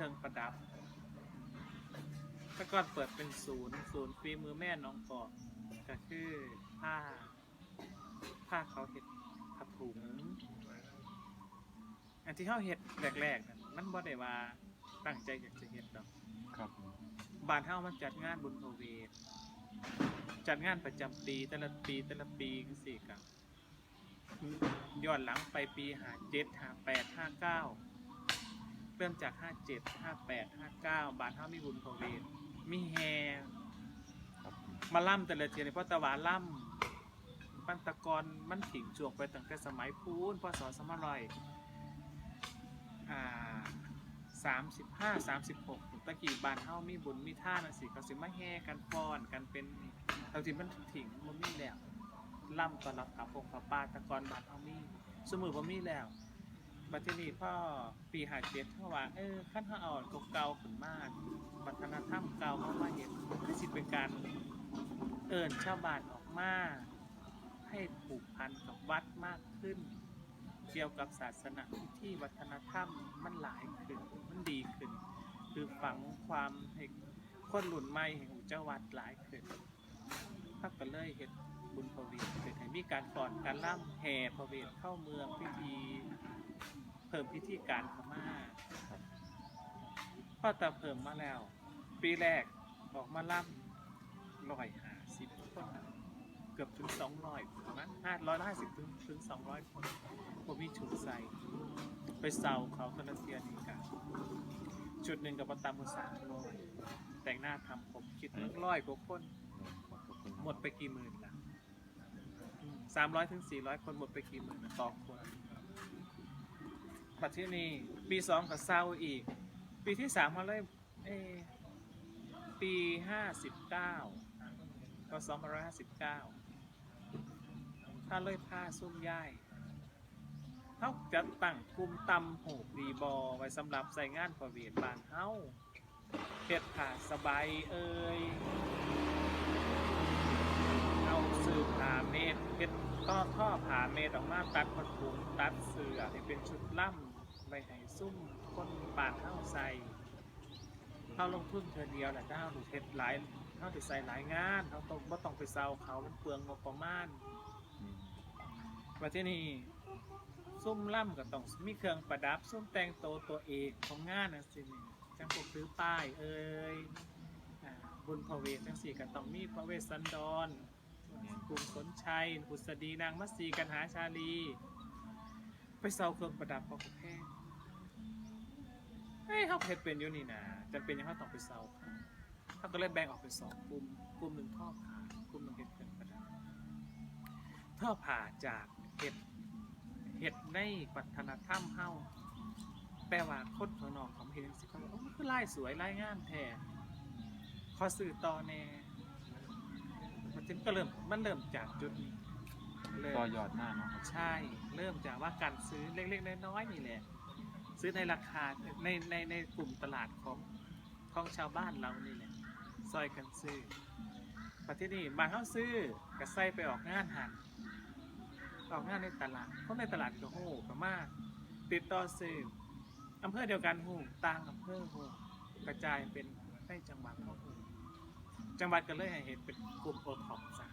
รื่องประดับแต่ก่อนเปิดเป็นศูนย์ศูนย์ฝีมือแม่น้องกอกก็คือผ้า ผ้าเขาเห็ดผ้าถุงอันที่เขาเห็ดแรกๆนั่นมันบ่ได้ว่าตั้งใจอยากจะเห็ดดอกครับผมบ้านเฮามันจัดงานบุญพเวทจัดงานประจำปีแต่ละปีแต่ละปีจังซี่กับย้อนหลังไปปี57 58 59เเริ่มจาก 57 58 59 บานเฮามีบุญพเวทมีแฮครับมาล่ำแต่ละเทียนเพราะตะวาล่ำปันตะกอนมันถิงช่วงไปตั้งแต่สมัยพูนพศสมัยอ่าสามสิบห้าสามสิบหกตะกี้บานเฮามีบุญมีท่านะสิเขาสิมาแห่กันฟ้อนกันเป็นเราทีมันถิงมันมีแล้วล่ำตอนรับกับพงพระป้าตะกอนบานเฮามีสมือบ่มีแล้ว บัดทีนี้พ่อปีหาเจ็ดเขาว่าเออขั้นเขาเอาเก่าๆขึ้นมากวัฒนธรรมเก่ามามาเห็นคือสิเป็นการเอิญชาวบ้านออกมาให้ผูกพันกับวัดมากขึ้น เกี่ยวกับศาสนาพิธีวัฒนธรรมมันหลายขึ้นมันดีขึ้น คือฝังความให้คนหลุนใหม่แห่งเจ้าวัดหลายขึ้นพักก็เลยเห็ดบุญพระเวทเป็นให้มีการก่อนการล่ำแห่พระเวทเข้าเมืองพิธี เพิ่มพิธีการเข้ามาพอแต่เพิ่มมาแล้ว ปีแรกออกมาล่ำร้อยห้าสิบคนนะเกือบถึงสองร้อยมั้งห้าร้อยห้าสิบถึงถึงสองร้อยคนผมมีชุดใส่ไปเซาเขาตะละเทียนี่กันชุดหนึ่งกับประตามมือสามร้อยแต่งหน้าทำผมคิดเรื่องร้อยกว่าคนขอบคุณหมดไปกี่หมื่นละสามร้อยถึงสี่ร้อยคนหมดไปกี่หมื่นนะต่อคน ปัจจุบันนี้ปีสองกับเศร้าอีก ปีที่สามมาเลยเอปีห้าสิบเก้าก็สองพันร้อยห้าสิบเก้าถ้าเลยผ้าซุ่มย่ายเขาจะตั้งกลุ่มตำหูดีบอไว้สำหรับใส่งานประเวทบานเฮาเฮ็ดผ้าสบายเอ่ยเอาสื่อผ่าเมตรเพชรท่อท่อผ่าเมตรออกมาตัดผัดถุงตัดเสือให้เป็นชุดล่ำ ไปให้ซุ่มคนปานเท้าใส่เข้าลงทุนเธอเดียวแหละถ้าเราดูเพชรหลายเขาจะใส่หลายงานเขาต้องไม่ต้องไปเซาเขามันเปลืองงบประมาณอืมว่าที่นี่ซุ่มล่ำก็ต้องมีเครื่องประดับซุ่มแต่งโตวตัวเองของงานนะสินี่จังพวกซื้อป้ายเอ่ยอ่าบุญพระเวทจังสี่ก็ต้องมีพระเวสสันดรกรุงสนชัยบุษดีนางมัตสีกันหาชาลี ไปเซาเครื่องประดับของแพง เฮ้ยเขาเพชรเป็นอยู่นี่นะจำเป็นยังเขาต้องไปเซาเขาเขาก็เลยแบ่งออกเป็นสองกลุ่มกลุ่มหนึ่งท่อผ่ากลุ่มหนึ่งเห็ดเครื่องประดับท่อผ่าจากเห็ดเห็ดในวัฒนธรรมเฮาแปลว่าคนข้างนอกเขาเห็นสิเขาบอกโอ้มันคือลายสวยลายงามแท้ขอสื่อต่อแน่มันถึงก็เริ่มมันเริ่มจากจุดนี้เริ่มต่อยอดหน้าเนาะครับใช่ เริ่มจากว่าการซื้อเล็กๆน้อยๆนี่แหละ ซื้อในราคาในในในกลุ่มตลาดของของชาวบ้านเรานี่แหละซอยกันซื้อประเทศนี้บางเขาซื้อกระใส่ไปออกงานหันออกงานในตลาดคนในตลาดก็โหก็มากติดต่อซื้ออำเภอเดียวกันหูต่างอำเภอหูกระจายเป็นในจังหวัดเขาหูจังหวัดก็เลยให้เห็นเป็นกลุ่มโอท็อปซะ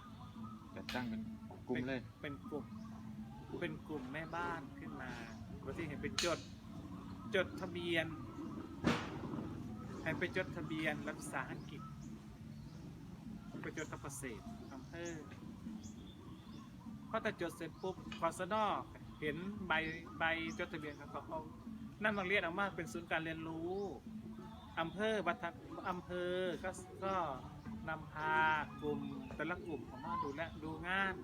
จะตั้งเป็นกลุ่มเลย เป็นกลุ่ม เป็นกลุ่มแม่บ้านขึ้นมาวันที่เห็นเป็นจด จดทะเบียน ให้ไปจดทะเบียนรัฐวิสาหกิจไปจดกับเกษตรอำเภอพอแต่จดเสร็จปุ๊บกสนเห็นใบใบจดทะเบียนขาก็เอานั่นนักเรียนออกมาเป็นศูนย์การเรียนรู้อำเภอบัตรอำเภอก็ก็นำพากลุ่มแต่ละกลุ่มออกมาดูแลดูงาน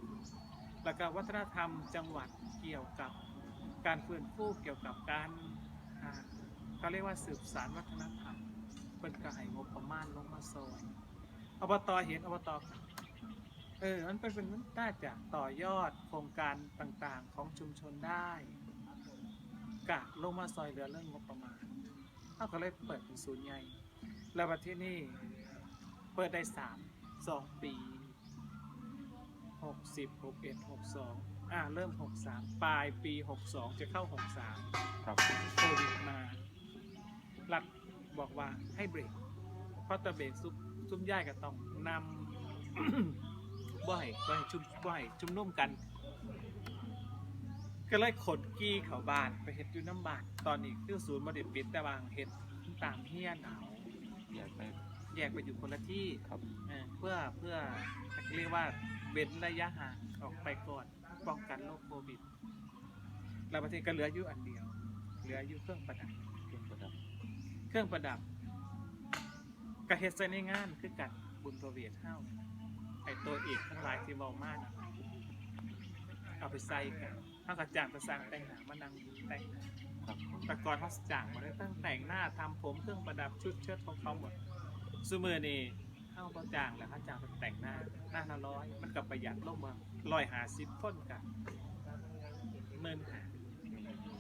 แล้วก็วัฒนธรรมจังหวัดเกี่ยวกับการฟื้นฟูเกี่ยวกับการ เขาเรียกว่าสืบสานวัฒนธรรมเป็นกระหายงบประมาณลงมาซอยอบตเห็นอบตเออมันเป็นเป็นมันน่าจะต่อยอดโครงการต่างๆของชุมชนได้กะลงมาซอยเหลือเรื่องงบประมาณเขาก็เลยเปิดเป็นศูนย์ใหญ่แล้วประเทศนี้เปิดได้สามสองปีหกสิบหกเอ็ดหกสอง อ่าเริ่มหกสามปลายปีหกสองจะเข้าหกสามครับโควิดมารัฐบอกว่าให้เบรก เพราะตะเบรกซุมซุ่มย่ายก็ต้องนำ บ่ให้บ่ให้ชุมบ่ให้ชุมนุ่มกัน ก็เลยขนกี้เขาบ้านไปเฮ็ดอยู่น้ำบานตอนนี้คือศูนย์บริปิดแต่วางเฮ็ดตามเฮียนเอาอยากไปแยกไปอยู่คนละที่ครับเออเพื่อเพื่อเรียกว่าเว้นระยะห่างออกไปก่อน ป้องกันโรคโควิดแล้วประเทศก็เหลืออยู่อันเดียว เหลืออยู่เครื่องประดับ เครื่องประดับ เครื่องประดับกระเฮ็ดใส่ในงานคือกันบุญประเวทเฮ้าไอตัวเอกทั้งหลายที่เบามากเอาไปใส่กันถ้ากระจ่างไปสั่งแต่งหน้ามานั่งแต่งหน้าครับผมแต่ก่อนเขาจ่างมาได้ตั้งแต่งหน้าทำผมเครื่องประดับชุดเชิ้ตของเขาหมดซูมือนี่ เข้าเขาจ่างแล้วเขาจ่างไปแต่งหน้าหน้าละร้อยมันกับประหยัดลงมาร้อยหาสิบคนกันหมื่นหา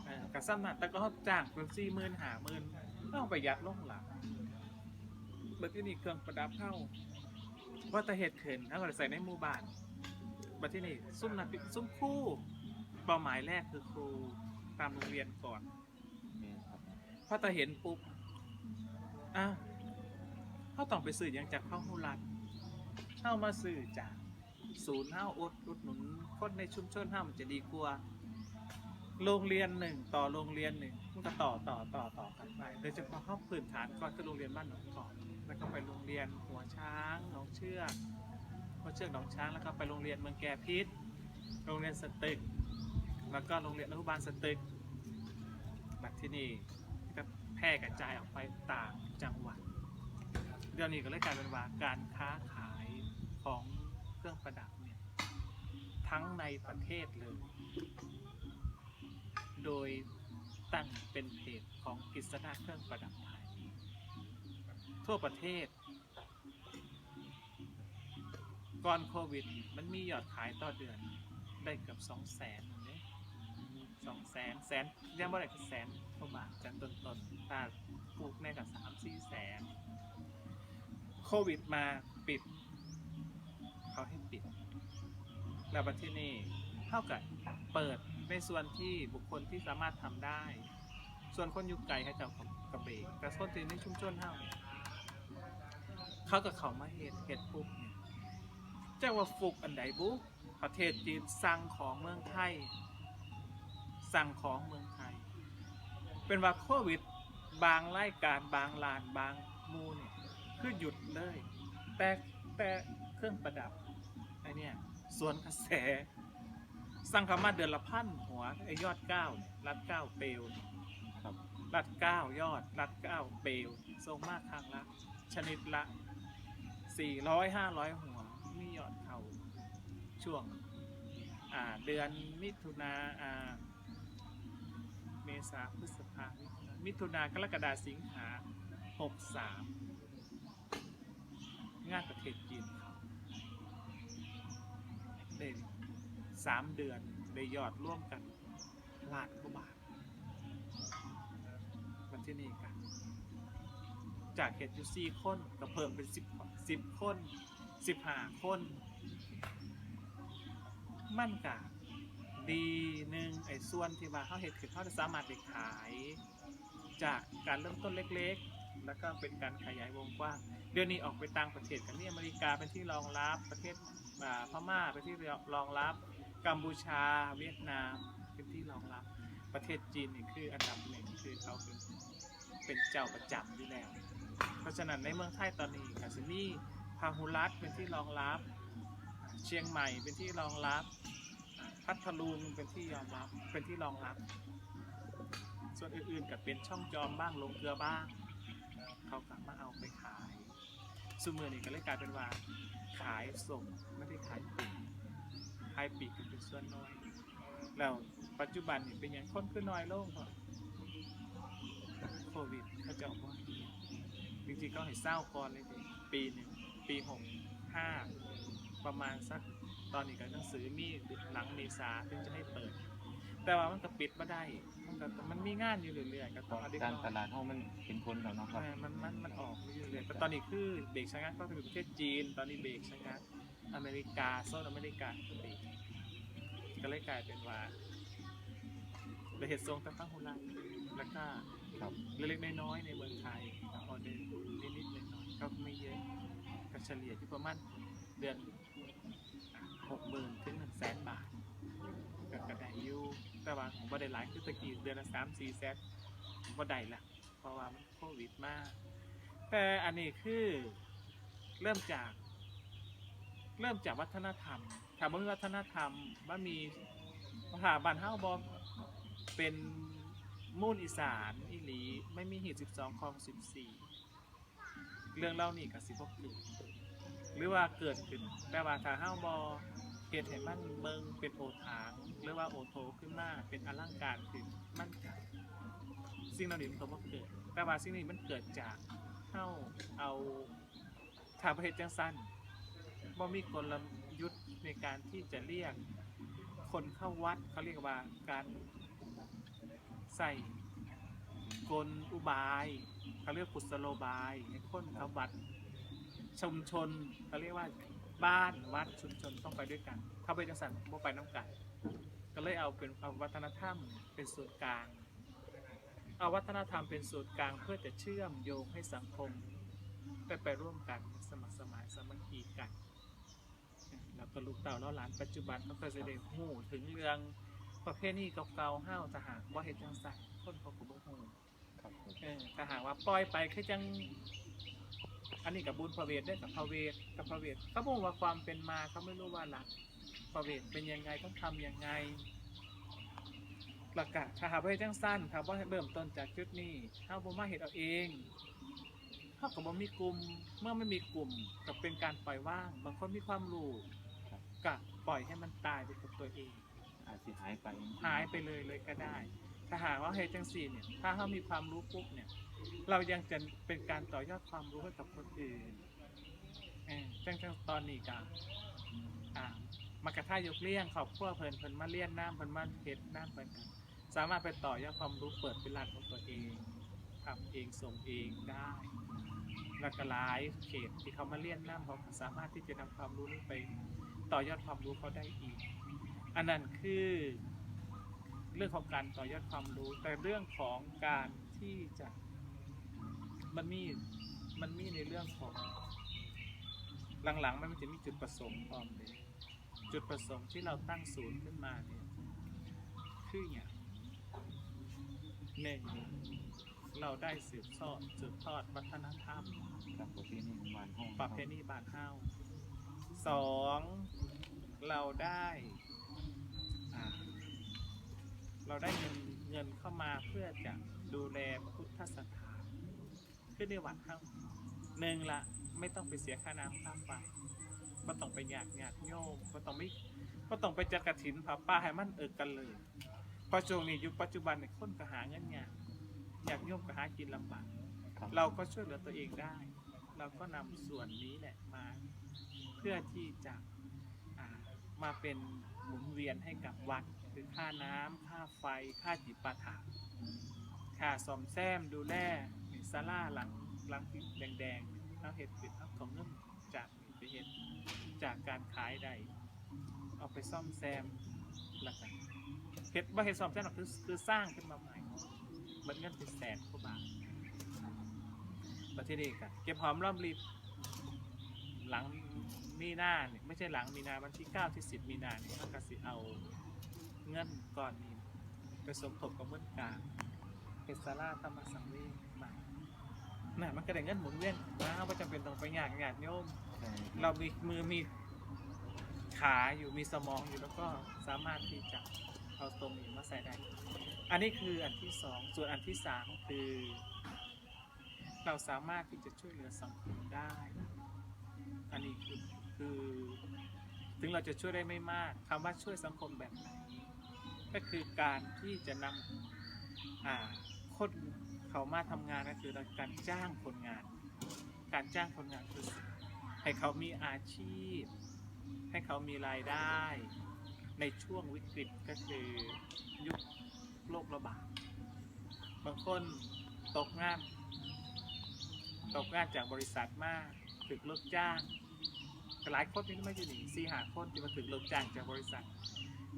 เออกับซ้ำนั่นแต่ก็เขาจ่างเป็นสี่หมื่นหาหมื่นต้องประหยัดลงหลังเบิดที่นี่เครื่องประดับเข้าว่าแต่เหตุเขินถ้าเราใส่ในหมู่บ้านบัดที่นี่ซุ่มนักซุ่มครู่เป้าหมายแรกคือครูตามโรงเรียนก่อนแม่นครับพอตาเห็นปุ๊บอ้าว เขาต้องไปซื้อหยังจากข้าวหูรัดเข้ามาซื้อจากศูนย์ห้าอดอุดหนุนคนในชุมชนห้ามันจะดีกว่าโรงเรียนหนึ่งต่อโรงเรียนหนึ่งมันก็ต่อต่อต่อต่อกันไปโดยเฉพาะข้อพื้นฐานก่อนคือโรงเรียนบ้านหนองกอกแล้วก็ไปโรงเรียนหัวช้างหนองเชือกหัวเชือกหนองช้างแล้วก็ไปโรงเรียนเมืองแก่พิษโรงเรียนสตึก แล้วก็โรงเรียนอนุบาลสตึกบัดที่นี่ก็แพร่กระจายออกไปต่างจังหวัด เดี๋ยวนี้ก็เลยกลายเป็นว่าการค้าขายของเครื่องประดับเนี่ยทั้งในประเทศเลย โดยตั้งเป็นเพจของกิษณะเครื่องประดับไทย ทั่วประเทศ ก่อนโควิด มันมียอดขายต่อเดือนได้เกือบสองแสนเลยสองแสนแสนยังบ่ได้แสนกว่าบาทจากต้นต้นๆถ้าปลูกในกับสามสี่แสน ควิดมาปิดเขาให้ปิดแล้วบัดที่นี่เท่ากับเปิดในส่วนที่บุคคลที่สามารถทำได้ ส่วนคนยู่ไกลให้เจ้าขอกระเบกแต่คนที่ในชุมชนเท่าเขากับเขามาเห็ดเห็ดปุ๊บเนี่ยเจ้าว่าฟุกอันใดบุประเทศจีนสั่งของเมืองไทย สั่งของเมืองไทย เป็นว่าโควิด บางรายการบางลานบางมูเนี่ย คือหยุดเลย แต่แต่เครื่องประดับไอเนี่ยส่วนกระแส สั่งเขามาเดือนละพันหัวไอยอดเก้าเนี่ยรัดเก้าเปลวเนี่ยครับรัดเก้ายอด รัดเก้าเปลวส่งมากครั้งละ ชนิดละสี่ร้อยห้าร้อยหัวมียอดเขาช่วงอ่าเดือนมิถุนาอ่าเมษาพฤษภามิถุนามิถุนากรกฎาสิงหาหกสาม งานประเทศจีนเขาได้สามเดือนได้ยอดร่วมกันล้านกว่าบาทวันที่นี่กัน จากเขตอยู่สี่คนก็เพิ่มเป็นสิบสิบคนสิบห้าคน มั่นกะดีหนึ่งไอ้ส่วนที่ว่าเขาเห็ดคือเขาจะสามารถไปขาย จากการเริ่มต้นเล็ก ๆ แล้วก็เป็นการขยายวงกว้าง เดี๋ยวนี้ออกไปต่างประเทศกันนี่อเมริกาเป็นที่รองรับประเทศพม่าเป็นที่รองรับ กัมพูชา เวียดนามเป็นที่รองรับ ประเทศจีนนี่คืออันดับหนึ่งคือเขาเป็นเป็นเจ้าประจำอยู่แล้ว เพราะฉะนั้นในเมืองไทยตอนนี้กาซิมีพาหุรัตเป็นที่รองรับ เชียงใหม่เป็นที่รองรับพัทลุงเป็นที่ยอมรับเป็นที่รองรับ ส่วนอื่นๆก็เป็นช่องจอมบ้างลงเกลือบ้าง เขากลับมาเอาไปขายซูมือนี่ก็เลยกลายเป็นว่าขายส่งไม่ได้ขายปลีกขายปลีกก็เป็นส่วนน้อย แล้วปัจจุบันนี่เป็นอย่างคนคือน้อยลงเพราะโควิดเขาจะบอกว่าจริงๆก็ให้เศร้าก่อนเลยปีหนึ่งปีหกห้าประมาณสักตอนนี้ก็หนังสือมีหลังเมษาถึงจะให้เปิด แต่ว่ามันก็ปิดมาได้ มันมันมีงานอยู่เรื่อยๆก็ต้องอการตลาดเขามันเป็นคนแล้วเนาะครับมันมันมันออกอยู่เรื่อยแต่ตอนนี้คือเบรกชะงักก็คือประเทศจีน ตอนนี้เบรกชะงักอเมริกาโซนอเมริกาเบรกก็เลยกลายเป็นว่าเหตุทรงตั้งตั้งหุ่นลัแล้วก็เล็กๆน้อยๆในเมืองไทยออเดินเนิดๆน้อยๆก็ไม่เยอะก็เฉลี่ยที่ประมาณเดือนหกหมื่นถึงหนึ่งแสนบาทก็กระไดอยู่ แต่ว่าผมบ่ได้หลายคือตะกี้เดือนละสามสี่แสนบ่ได้ละเพราะว่ามันโควิดมาก แต่อันนี้คือเริ่มจาก เริ่มจากวัฒนธรรมถามว่าวัฒนธรรมว่ามีมหาบันเฮาบอเป็นมูลอีสานอีหลีไม่มีหีดสิบสองคลองสิบสี่เรื่องเล่านี่กับสิบกเกิดหรือว่าเกิดขึ้นแต่ว่าถ้าเฮาบอ เหตุให้มันเบิงเป็นโอทางหรือว่าโอโทขึ้นมาเป็นอลังการขึ้นมันก็สิ่งเหล่านี้มันก็บ่เกิด แต่ว่าสิ่งนี้มันเกิดจากเฮาเอาถ้าประเทศจังสั้นบ่มีกลยุทธ์ในการที่จะเรียกคนเข้าวัดเขาเรียกว่าการใส่กลอุบายเขาเรียกกุศโลบายให้คนเข้าวัดชุมชนเขาเรียกว่า บ้านวัดชุมชนต้องไปด้วยกันเข้าไปจังสันพวกไปน้ำกันก็เลยเอาเป็นเอาวัฒนธรรมเป็นส่วนกลาง เอาวัฒนธรรมเป็นส่วนกลางเพื่อจะเชื่อมโยงให้สังคมได้ไปร่วมกันสมัครสมานสามัคคีกัน แล้วก็ลูกเต่าเล่าหลานปัจจุบันเขาก็จะได้หูถึงเรื่องประเภทนี้เก่าๆห้าวทหารว่าเห็นจังสันคนเขาก็บ่ฮู้ครับผมเออถ้าหากว่าปล่อยไปคือจัง อันนี้กับบุญพระเวทได้กับพระเวทกับพระเวทเขาบอกว่าความเป็นมาเขาไม่รู้ว่าหลักพระเวทเป็นยังไงต้องทำยังไงหลักกะถ้าหากว่าให้จังสั้นถ้าว่าให้เริ่มต้นจากจุดนี้ถ้าบ่มาเห็นเอาเองเขากับบ่มีกลุ่มเมื่อไม่มีกลุ่มกับเป็นการปล่อยว่าง บางคนมีความรู้ครับก็ปล่อยให้มันตายไปกับตัวเองอาจจะหายไปหายไปเลยเลยก็ได้ ถ้าหากว่าเฮจังสี่เนี่ยถ้าเขามีความรู้ปุ๊บเนี่ย เรายังจะเป็นการต่อยอดความรู้ให้กับคนอื่นจังจังตอนนี้กันอ่ามากระท่ายกเลี้ยงขอบครัวเพลินเพลินมาเลี้ยนน้ำเพลินมาเห็ดน้ำเพลินสามารถไปต่อยอดความรู้เปิดเป็นร้านของตัวเองทำเองส่งเองได้แล้วก็หลายเขตที่เขามาเลี้ยนน้ำเขาสามารถที่จะนำความรู้นี้ไป ต่อยอดความรู้เขาได้อีก อันนั้นคือ เรื่องของการต่อยอดความรู้ แต่เรื่องของการที่จะมันมีมันมีในเรื่องของหลังๆ มันจะมีจุดประสงค์พร้อมเลยจุดประสงค์ที่เราตั้งศูนย์ขึ้นมาเนี่ยคืออย่างหนึ่งเราได้สืบทอดสืบทอดวัฒนธรรมครับประเพณีของบ้านห้องประเพณีบ้านเฮาสองเราได้อ่า เราได้เงินเงินเข้ามาเพื่อจะดูแลพุทธสถานขึ้นในวัดเฮาหนึ่งละไม่ต้องไปเสียค่าน้ำค่าไฟก็ต้องไปหยาดหยาดโยมก็ต้องไม่ก็ต้องไปจัดกระถินผาป้าให้มันเอิกกันเลยเพอช่วงนี้ยุคปัจจุบันเนี่ยคนก็หาเงินยากอยากโยมก็หากินลำบากครับเราก็ช่วยเหลือตัวเองได้ เราก็นำส่วนนี้แหละมาเพื่อที่จะอ่ามาเป็นหมุนเวียนให้กับวัด หรือค่าน้ำค่าไฟ ค่าจิปาถะค่าซ่อมแซมดูแลนี่าลาหลังหลังที่แดงๆเราเห็ดเป็นเอาของเงินจากไปเห็ดจากการขายใดเอาไปซ่อมแซมแล้วกันเห็ดว่าเห็ดซ่อมแซมหรอกคือคือสร้างขึ้นมาใหม่มันเงินเป็นแสนกว่าบาทประเทศเอกอะเก็บหอมรอมริบหลังมีนาเนี่ยไม่ใช่หลังมีนาวันที่เก้าที่สิบมีนาเนี่ยมันก็สิเอา เงินก่อนนี้ไปสมทบกับเงินกลางเป็นซาร่าธรรมสังเวชมาน่ะมันก็ได้เงินหมุนเวียนนะว่าจำเป็นต้องไปหยาดหยาดโยมใช่เรามีมือมีขาอยู่มีสมองอยู่แล้วก็สามารถที่จะเอาตรงนี้มาใส่ได้ อันนี้คืออันที่สองส่วนอันที่สามคือ เราสามารถที่จะช่วยเหลือสังคมได้ อันนี้คือคือ ถึงเราจะช่วยได้ไม่มากคำว่าช่วยสังคมแบบไหน ก็คือการที่จะนำคนเขามาทำงานก็คือการจ้างคนงาน การจ้างคนงานคือให้เขามีอาชีพ ให้เขามีรายได้ ในช่วงวิกฤตก็คือยุคโรคระบาดบางคนตกงาน ตกงานจากบริษัทมากถึกเลิกจ้างหลายคนที่ไม่จะหนีสี่หาคนที่มาถึกเลิกจ้างจากบริษัท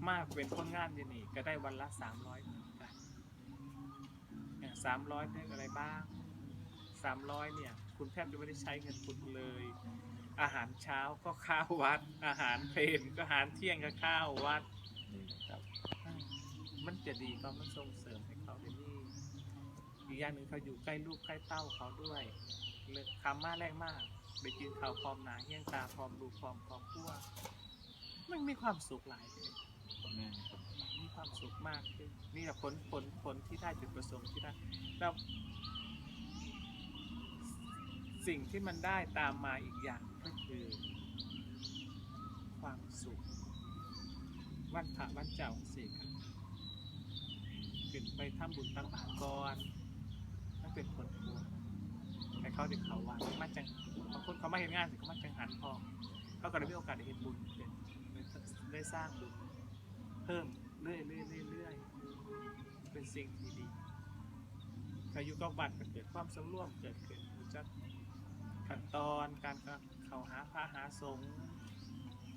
มากเป็นคนงานจะหนีก็ได้วันละสามร้อยเหมือนกันสามร้อยได้อะไรบ้างสามร้อยเนี่ย คุณแทบจะไม่ได้ใช้เงินคุณเลย อาหารเช้าก็ข้าววัด อาหารเพลนก็อาหารเที่ยงก็ข้าววัดนี่ครับอืมมันจะดีก็มันส่งเสริมให้เขาได้นี่อีกอย่างหนึ่งเขาอยู่ใกล้ลูกใกล้เต้าเขาด้วยเลยคำมาแรกมากไปกินข้าวพร้อมหนาเฮี้ยงตาพร้อมลูกพร้อมครอบครัวมันมีความสุขหลายเลยแมีความสุขมากขึ้นนี่แหละผลผลผลที่ได้จุดประสงค์ที่ได้แล้วสิ่งที่มันได้ตามมาอีกอย่างก็คือ ความสุข วันพระวันเจ้าสิครับขึ้นไปทำบุญตังบาตรก่อนนั่นเป็นคนปวดแต่เขาเด็กเขาวัดมาจังบางคนเขามาเห็นงานสิเขามาจังหันพอเขาก็ได้มีโอกาสได้เห็นบุญเป็นได้สร้างบุญ เพิ่มเรื่อยๆเรื่อยเรื่อยเป็นสิ่งที่ดีอายุก็บัตรเกิดความสำรวมเกิดขึ้นรู้จักขั้นตอนการเข้าหาพระหาสงฆ์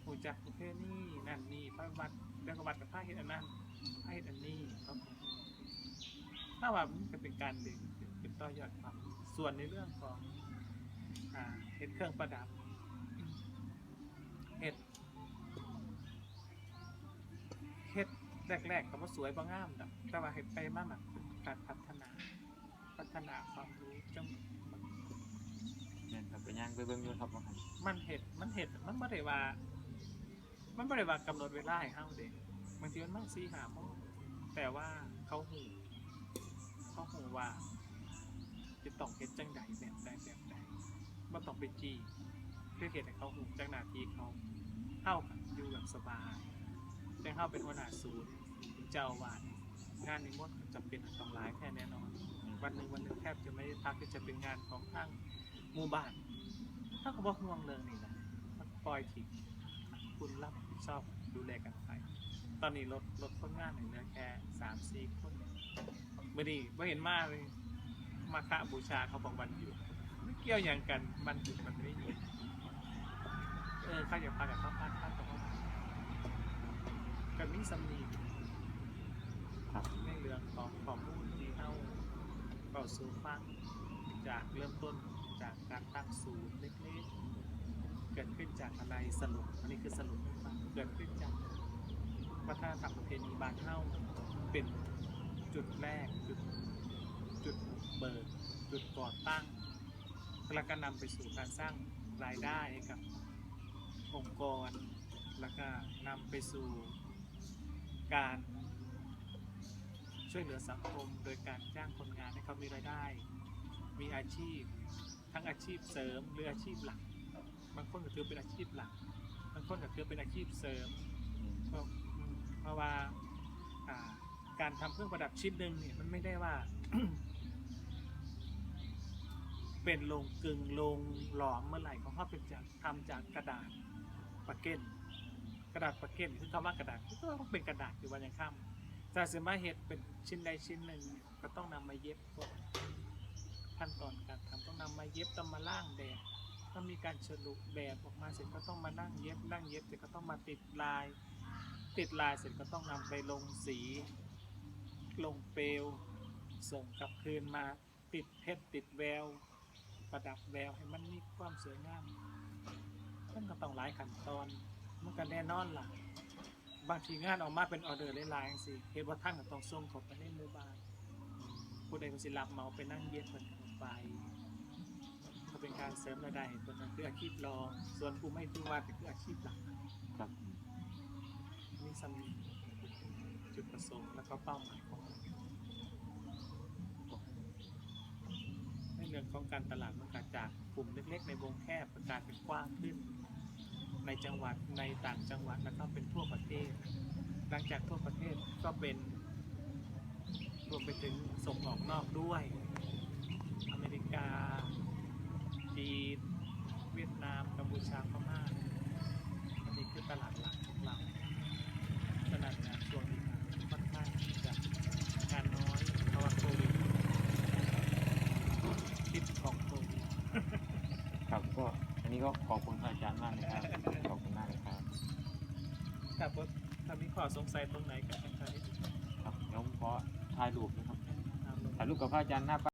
รู้จักประเพณีนั่นนี่พระวัดเรื่องวัดกับพระเห็นอันนั้นพระเห็นอันนี้ครับถ้าว่ามันจะเป็นการดึงเป็นต่อยอดความส่วนในเรื่องของเห็ดเครื่องประดับเห็ด แรกๆก็ว่าสวยบ่งามดอกแต่ว่าเฮ็ดไปมาแบบเป็นการพัฒนา พัฒนาความรู้จังแม่นครับไปย่างไปเบิ่งอยู่ครับว่าหั่นมันเฮ็ดมันเฮ็ดมันบ่ได้ว่า มันบ่ได้ว่ากำหนดเวลาให้เฮาเด้บางทีมันมา4 5โมงแต่ว่าเขาฮู้เขาฮู้ว่า จะต้องเฮ็ดจังใดแบบใดแบบใดบ่ต้องไปจี้เพื่อเฮ็ดให้เขาฮู้จังหน้าที่เขาเฮาก็อยู่แบบสบายแต่เข้าเป็นหัวหน้าศูนย์ เป็นเจ้าอาวาดงานนิมนต์จำเป็นต้องร้ายแค่แน่นอน วันหนึ่งวันหนึ่งแทบจะไม่ได้พักที่จะเป็นงานของทางหมู่บ้านถ้าเขาบอกห่วงเรื่องนี้นะมันปล่อยทิ้งคุณรับผิดชอบดูแลกันไปตอนนี้ลดลดคนงานเหลือแค่สามสี่คนเมื่อนี้ไม่เห็นมากเลยมาฆบูชาเขาบอกวันหยุดไม่เกี่ยวอย่างกันมันหยุดมันไม่หยุดเออข้าอยากพากับข้าพักข้ากับข้ากับมีสำนี ครับ ในเรื่องของข้อมูลที่เข้าเป่าสู่ฟังจากเริ่มต้นจากการตั้งศูนย์เล็กๆ เกิดขึ้นจากอะไรสรุปอันนี้คือสรุปเกิดขึ้นจากวัฒนธรรมประเพณีบานเฮ้าเป็นจุดแรกจุดจุดเบิกจุดก่อตั้งแล้วก็นำไปสู่การสร้างรายได้กับองค์กร แล้วก็นำไปสู่การ ช่วยเหลือสังคม โดยการจ้างคนงานให้เขามีรายได้ มีอาชีพ ทั้งอาชีพเสริมหรืออาชีพหลัก บางคนก็ถือเป็นอาชีพหลัก บางคนก็ถือเป็นอาชีพเสริมเพราะเพราะว่าการทำเครื่องประดับชิ้นหนึ่งเนี่ยมันไม่ได้ว่า เป็นลงกึ่งลงหลอมเมื่อไหร่ของเขาเป็นจากทำจากกระดาษปากเก้นกระดาษปากเก้นคือคำว่ากระดาษก็ต้องเป็นกระดาษอยู่วันยังค่ำ แต่สมาเห็ดเป็นชิ้นใดชิ้นหนึ่งก็ต้องนำมาเย็บก่อนขั้นตอนการทำต้องนำมาเย็บต้องมาล่างแบบต้องมีการฉลุแบบออกมาเสร็จก็ต้องมานั่งเย็บนั่งเย็บเสร็จก็ต้องมาติดลาย ติดลายเสร็จก็ต้องนำไปลงสี ลงเปลวส่งกลับคืนมาติดเพชรติดแวว ประดับแววให้มันมีความสวยงามมันก็ต้องหลายขั้นตอนมันก็แน่นอนล่ะ บางทีงานออกมาเป็นออเดอร์หลายๆสิเห็นว่าท่านก็ต้องส่งเขาไปในหมู่บ้านผู้ใดก็สิรับเหมาไปนั่งเย็บเพิ่นเข้าไปก็เป็นการเสริมรายได้ให้เพิ่นนั่นคืออาชีพรองส่วนผู้ไม่ที่ว่าก็คืออาชีพหลักครับนี่สำนีจุดประสงค์แล้วก็เป้าหมายของเราในเรื่องของการตลาดมันก็จากกลุ่มเล็กๆ ในวงแคบประกาศเป็นกว้างขึ้น ในจังหวัดในต่างจังหวัดแล้วก็เป็นทั่วประเทศ ห ลังจากทั่วประเทศก็เป็นรวมไปถึงส่งออกนอกด้วย อเมริกาจีนเวียดนามกัมพูชาพม่าอันนี้คือตลาดหลักของเราตลาดงานช่วงนี้ค่อนข้างที่จะงานน้อยเพราะว่าโควิดพิษของโควิด ครับก็อันนี้ก็ขอบคุณอาจารย์มากเลยครับขอบคุณมากเลยครับ ถ้าพบถ้ามีข้อสงสัยตรงไหนก็ให้ทางนี้ ครับเดี๋ยวผมขอถ่ายรูปนะครับ ถามลง ถ่ายรูป กับพระอาจารย์หน้า